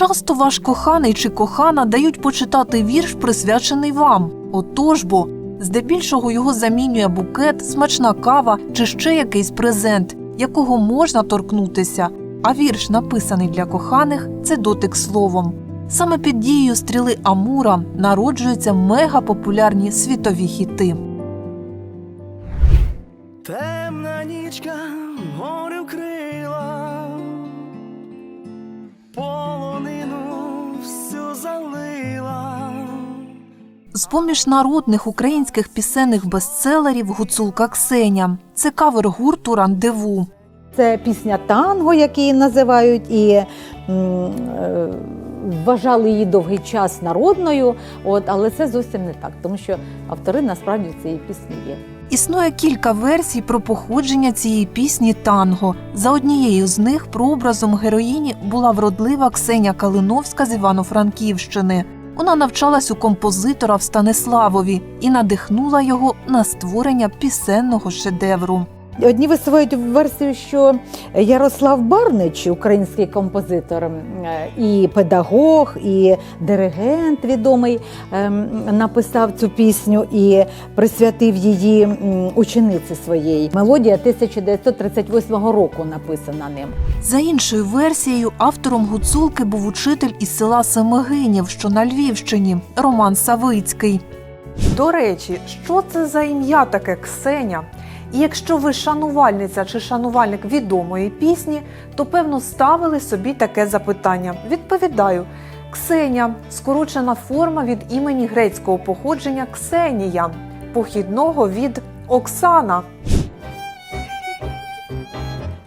часто ваш коханий чи кохана дають почитати вірш, присвячений вам. Отож бо, здебільшого його замінює букет, смачна кава чи ще якийсь презент, якого можна торкнутися. А вірш, написаний для коханих, це дотик словом. Саме під дією стріли Амура народжуються мегапопулярні світові хіти. Темна нічка гори вкрила, З поміж народних українських пісенних бестселерів Гуцулка Ксеня. Це кавер гурту Рандеву. Це пісня танго, як її називають, і м, е, вважали її довгий час народною. От, але це зовсім не так, тому що автори насправді цієї пісні є. Існує кілька версій про походження цієї пісні танго. За однією з них прообразом героїні була вродлива Ксеня Калиновська з Івано-Франківщини. Вона навчалась у композитора в Станиславові і надихнула його на створення пісенного шедевру. Одні висувають версію, що Ярослав Барнич, український композитор е, і педагог, і диригент відомий, ем, написав цю пісню і присвятив її учениці своєї. Мелодія 1938 року написана ним. За іншою версією, автором гуцулки був учитель із села Семигинів, що на Львівщині, Роман Савицький. До речі, що це за ім'я таке Ксеня? І якщо ви шанувальниця чи шанувальник відомої пісні, то певно ставили собі таке запитання. Відповідаю: Ксеня скорочена форма від імені грецького походження Ксенія, похідного від Оксана.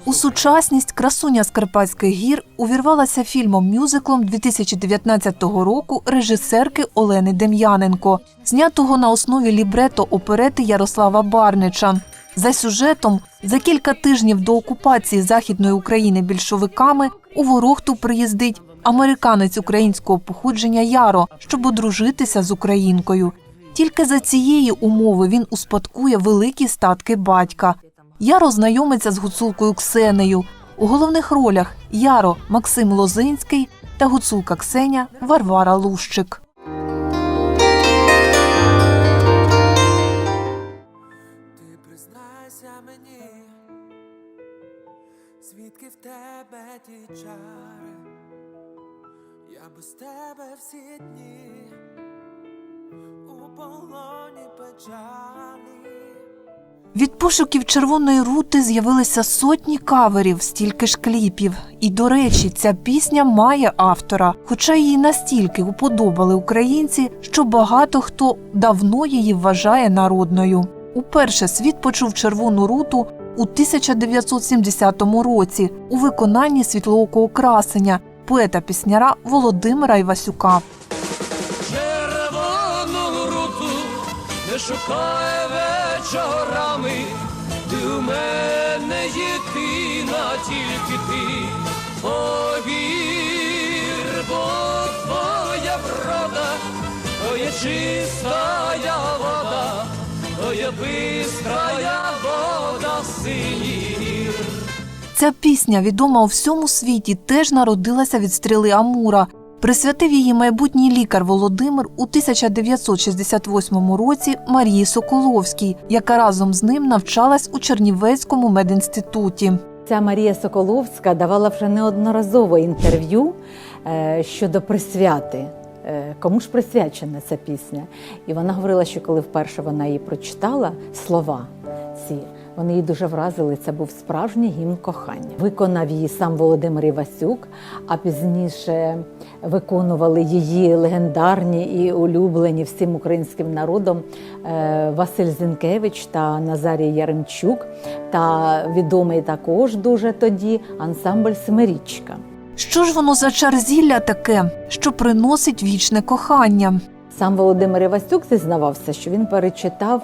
У сучасність красуня з Карпатських гір увірвалася фільмом-мюзиклом 2019 року режисерки Олени Дем'яненко, знятого на основі лібрето оперети Ярослава Барнича. За сюжетом, за кілька тижнів до окупації Західної України більшовиками у Ворохту приїздить американець українського походження Яро, щоб одружитися з українкою. Тільки за цієї умови він успадкує великі статки батька. Яро знайомиться з гуцулкою Ксенею. У головних ролях Яро Максим Лозинський та гуцулка Ксеня Варвара Лущик. Ті чари, я без тебе всі дні у полоні печалі. Від пошуків червоної рути з'явилися сотні каверів, стільки ж кліпів. І, до речі, ця пісня має автора, хоча її настільки уподобали українці, що багато хто давно її вважає народною. Уперше світ почув червону руту у 1970 році у виконанні світлоокого красення поета-пісняра Володимира Івасюка. Червону руту не шукай вечорами, ти у мене єдина, тільки ти повір, бо твоя є чистая вода, є бистрая вода синіх. Ця пісня, відома у всьому світі, теж народилася від стріли Амура. Присвятив її майбутній лікар Володимир у 1968 році Марії Соколовській, яка разом з ним навчалась у Чернівецькому медінституті. Ця Марія Соколовська давала вже неодноразово інтерв'ю е, щодо присвяти. Е, Кому ж присвячена ця пісня? І вона говорила, що коли вперше вона її прочитала, слова ці вони її дуже вразили. Це був справжній гімн кохання. Виконав її сам Володимир Івасюк, а пізніше виконували її легендарні і улюблені всім українським народом е, Василь Зінкевич та Назарій Яремчук, та відомий також дуже тоді ансамбль Семирічка. Що ж воно за чарзілля таке, що приносить вічне кохання? Сам Володимир Івасюк зізнавався, що він перечитав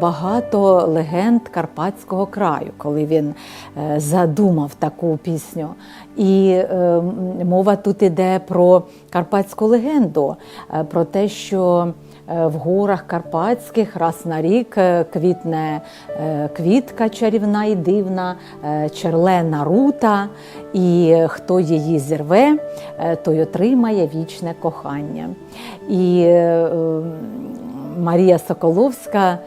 багато легенд Карпатського краю, коли він е, задумав таку пісню. І е, мова тут іде про карпатську легенду, е, про те, що е, в горах Карпатських раз на рік е, квітне е, квітка чарівна і дивна, е, черлена рута. і хто її зірве, е, той отримає вічне кохання. І е, Марія Соколовська.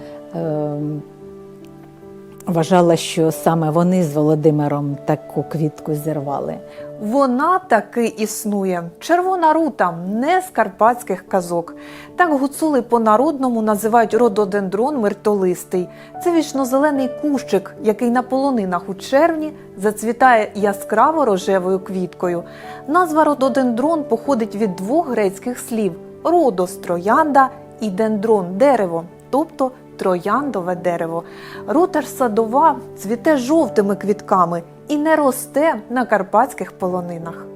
Вважала, що саме вони з Володимиром таку квітку зірвали. Вона таки існує. Червона рута не з карпатських казок. Так гуцули по-народному називають рододендрон миртолистий. Це вічнозелений кущик, який на полонинах у червні зацвітає яскраво рожевою квіткою. Назва рододендрон походить від двох грецьких слів: родос троянда і дендрон дерево, тобто трояндове дерево. Рутер садова цвіте жовтими квітками і не росте на карпатських полонинах.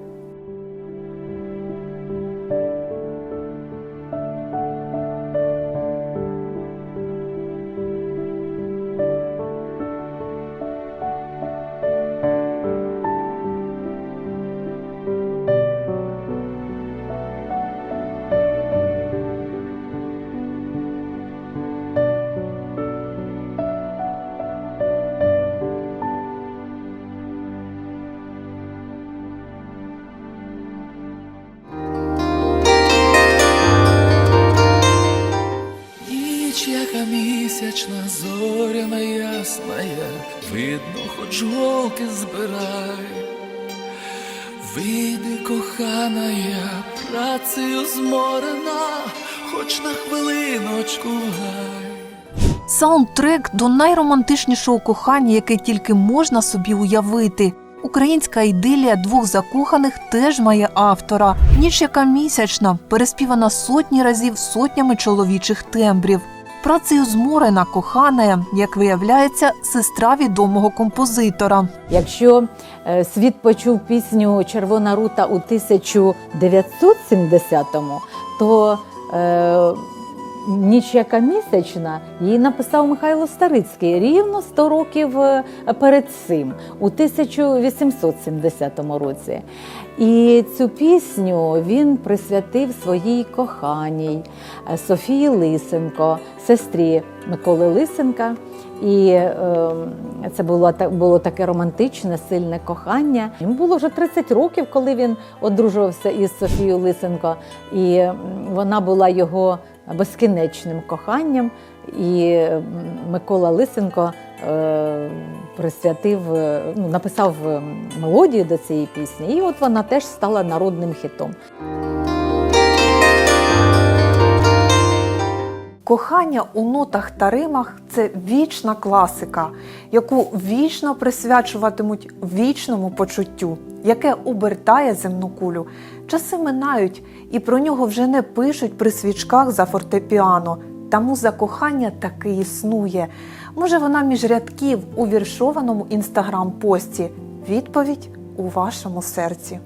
Місячна, зоряна ясная, видно, хоч голки збирай. Вийди, я працею зморена, хоч на хвилиночку гай. Саундтрек до найромантичнішого кохання, яке тільки можна собі уявити. Українська ідилія двох закоханих теж має автора. Ніч, яка місячна, переспівана сотні разів сотнями чоловічих тембрів. Працею зморена кохана, як виявляється, сестра відомого композитора. Якщо е, світ почув пісню Червона рута у 1970-му, то е, Ніч яка місячна її написав Михайло Старицький рівно 100 років е, перед цим, у 1870 році. І цю пісню він присвятив своїй коханій е, Софії Лисенко, сестрі Миколи Лисенка. І е, це було було таке романтичне, сильне кохання. Йому було вже 30 років, коли він одружувався із Софією Лисенко, і вона була його безкінечним коханням. І Микола Лисенко е, присвятив, е, ну, написав е, мелодію до цієї пісні, і от вона теж стала народним хітом. Кохання у нотах та римах це вічна класика, яку вічно присвячуватимуть вічному почуттю, яке обертає земну кулю. Часи минають, і про нього вже не пишуть при свічках за фортепіано. Та муза кохання таки існує. Може, вона між рядків у віршованому інстаграм-пості. Відповідь у вашому серці.